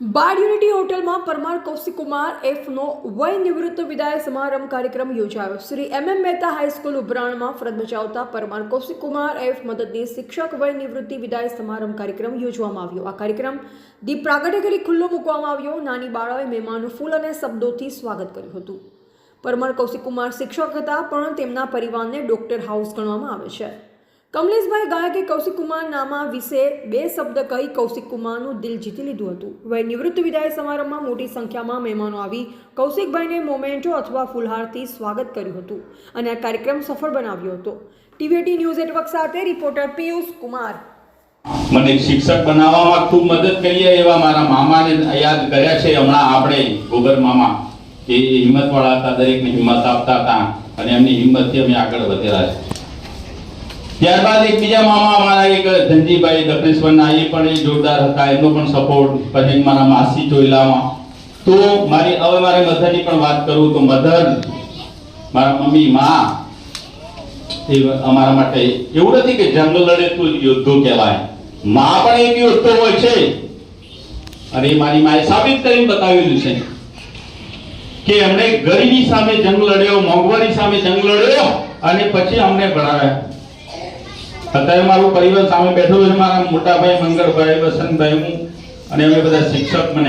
બાળ યુનિટી હોટલમાં પરમાર કૌશિકુમાર એફનો વય નિવૃત્ત વિદાય સમારંભ કાર્યક્રમ યોજાયો. Shri M M Mehta high school ઉભરાણમાં ફરજ બજાવતા પરમાર કૌશિકુમાર એફ મદદની શિક્ષક વય નિવૃત્તિ વિદાય સમારંભ કાર્યક્રમ યોજવામાં આવ્યો. આ કાર્યક્રમ દીપ પ્રાગટ્ય કરી ખુલ્લો મૂકવામાં આવ્યો. નાની બાળાએ મહેમાનો ફૂલ અને શબ્દોથી સ્વાગત કર્યું હતું. પરમાર કૌશિકુમાર શિક્ષક હતા, પણ તેમના પરિવારને ડોક્ટર હાઉસ ગણવામાં આવે છે. કમલેશભાઈ ગાયકે કૌશિક કુમાર નામા વિશે બે શબ્દ કહી કૌશિક કુમારનું દિલ જીતી લીધું હતું. વય નિવૃત્ત વિદાય સમારંભમાં મોટી સંખ્યામાં મહેમાનો આવી કૌશિકભાઈને મોમેન્ટો અથવા ફુલહારથી સ્વાગત કર્યું હતું અને આ કાર્યક્રમ સફળ બનાવ્યો હતો. ટીવીટી ન્યૂઝ નેટવર્ક સાથે રિપોર્ટર પિયુષ કુમાર. મને શિક્ષક બનાવવામાં ખૂબ મદદ કરી એવા મારા મામાને યાદ કર્યા છે. હમણાં આપણે ગોબર મામા એ હિંમતવાળા હતા, દરેકને હિંમત આપતા હતા અને એમની હિંમતથી અમે આગળ વધેલા છે. ત્યારબાદ એક બીજા મામા અમારા એક ધનજીભાઈ દક્ષિણેશ્વરના એ પણ એ જોરદાર હતા. એમનો પણ સપોર્ટ પછી મારા માસી ચોઈલામાં. તો મારી, હવે મારે મધરની પણ વાત કરું તો મધર, મારા મમ્મી, માં, એ અમારા માટે એવું નથી કે જંગ લડે તો યોદ્ધો કહેવાય. માં પણ એક યોદ્ધો હોય છે. અને મારી માએ સાબિત કરીને બતાવેલું છે કે એમણે ગરીબી સામે જંગ લડ્યો, મોંઘવારી સામે જંગ લડ્યો અને પછી અમને ભણાવ્યા. અત્યારે મારું પરિવાર સામે બેઠો છે, મારા મોટાભાઈ મંગળભાઈ, વસંતભાઈ હું, અને અમે બધા શિક્ષક મને